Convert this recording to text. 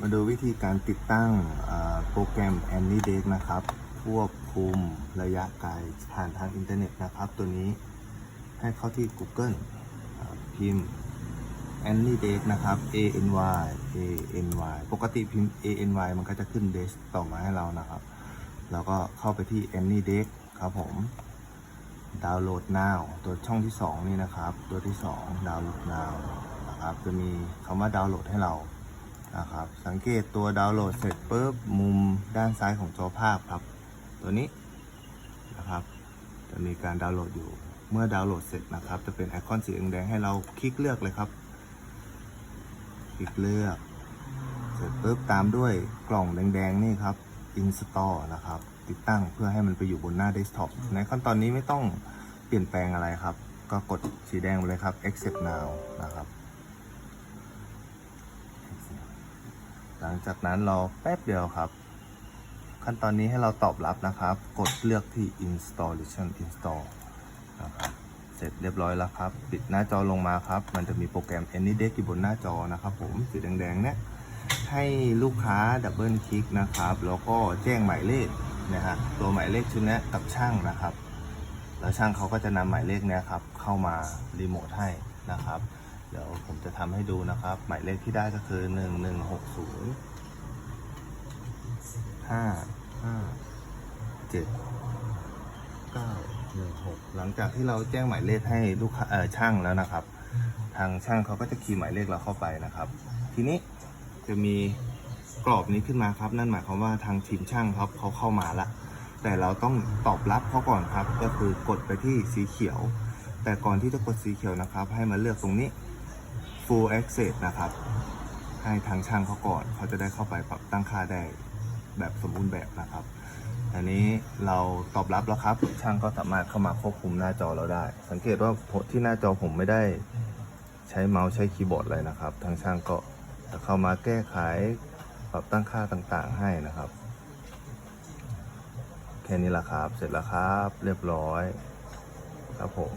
มาดูวิธีการติดตั้งโปรแกรม AnyDesk นะครับ ควบคุมระยะไกลผ่านทางอินเทอร์เน็ตนะครับ ตัวนี้ให้เข้าที่ Google พิมพ์ AnyDesk นะครับ A N Y A N Y ปกติพิมพ์ A N Y มันก็จะขึ้น desk ต่อมาให้เรานะครับ แล้วก็เข้าไปที่ AnyDesk ครับผมดาวน์โหลด now ตัวช่องที่ 2 นี่นะครับ ตัวที่ 2 ดาวน์โหลด now นะครับ จะมีคำว่าดาวน์โหลดให้เรานะครับ สังเกตตัวดาวน์โหลดเสร็จปุ๊บมุมด้านซ้ายของจอภาพครับ ตัวนี้นะครับ จะมีการดาวน์โหลดอยู่เมื่อดาวน์โหลดเสร็จนะครับ จะเป็นไอคอนสีแดงให้เราคลิกเลือกเลยครับ คลิกเลือก เสร็จปุ๊บตามด้วยกล่องแดงๆนี่ครับ install นะครับ ติดตั้งเพื่อให้มันไปอยู่บนหน้าเดสก์ท็อปในขั้นตอนนี้ไม่ต้องเปลี่ยนแปลงอะไรครับ ก็กดสีแดงไปเลยครับ accept now นะครับ หลังจากนั้นรอแป๊บเดียวครับ ขั้นตอนนี้ให้เราตอบรับนะครับ กดเลือกที่ installation install นะครับเสร็จเรียบร้อยแล้วครับ ปิดหน้าจอลงมาครับ มันจะมีโปรแกรม AnyDesk อยู่บนหน้าจอนะครับ ผมสีแดงๆเนี่ยให้ลูกค้าดับเบิลคลิกนะครับ แล้วก็แจ้งหมายเลขนะฮะตัวหมายเลขชุดนี้กับช่างนะครับ แล้วช่างเขาก็จะนำหมายเลขเนี้ยครับเข้ามารีโมทให้นะครับ เดี๋ยวผมจะทำให้ดูนะครับ หมายเลขที่ได้ก็คือ 1 1 6 0 5 5 7 9 1 6 หลังจากที่เราแจ้งหมายเลขให้ลูกค้าเอ่อช่างแล้วนะครับ ทางช่างเขาก็จะคีย์หมายเลขเราเข้าไปนะครับ ทีนี้จะมีกรอบนี้ขึ้นมาครับ นั่นหมายความว่าทางทีมช่างครับเขาเข้ามาละแต่เราต้องตอบรับเขาก่อนครับ ก็คือกดไปที่สีเขียว แต่ก่อนที่จะกดสีเขียวนะครับ ให้มาเลือกตรงนี้ full access นะครับ ให้ทางช่างเขาก่อน เขาจะได้เข้าไปปรับตั้งค่าได้แบบสมบูรณ์แบบนะครับอันนี้เราตอบรับแล้วครับ ช่างก็สามารถเข้ามาควบคุมหน้าจอเราได้ สังเกตว่าที่หน้าจอผมไม่ได้ใช้เมาส์ใช้คีย์บอร์ดเลยนะครับ ทางช่างก็จะเข้ามาแก้ไขปรับตั้งค่าต่างๆให้นะครับ แค่นี้แหละครับ เสร็จแล้วครับ เรียบร้อย ครับผม